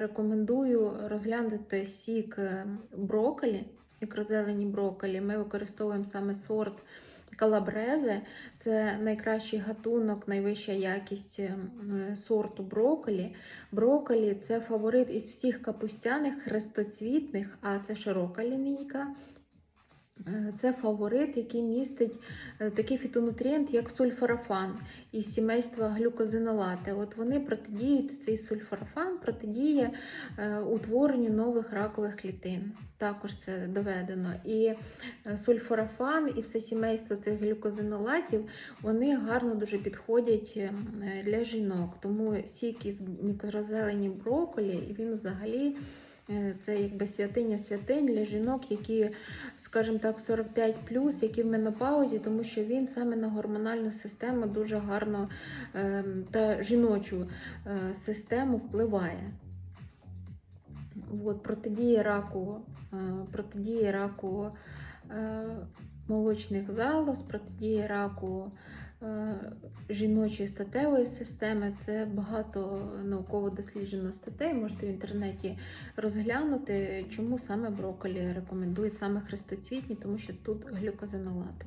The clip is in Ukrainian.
рекомендую розглянути сік броколі, брокколі, мікрозелені брокколі. Ми використовуємо саме сорт калабрезе. Це найкращий гатунок, найвища якість е, сорту брокколі. Брокколі – це фаворит із всіх капустяних хрестоцвітних, а це широка лінійка. Е, Це фаворит, який містить е, такий фітонутрієнт, як сульфорафан із сімейства глюкозинолати. От вони протидіють, цей сульфорафан протидіє е, утворенню нових ракових клітин. Також це доведено. І сульфорафан і все сімейство цих глюкозинолатів вони гарно дуже підходять е, для жінок. Тому сік із мікрозелені брокколі, і він взагалі. Е, Це якби святиня святинь для жінок, які, скажімо так, 45 які в менопаузі, тому що він саме на гормональну систему дуже гарно ем, та жіночу е, систему впливає. От, протидіє раку, протидіє раку е, молочних залоз, протидіє раку жіночої статевої системи. Це багато науково досліджено статей. Можете в інтернеті розглянути, чому саме брокколі рекомендують саме хрестоцвітні, тому що тут глюкозинолати.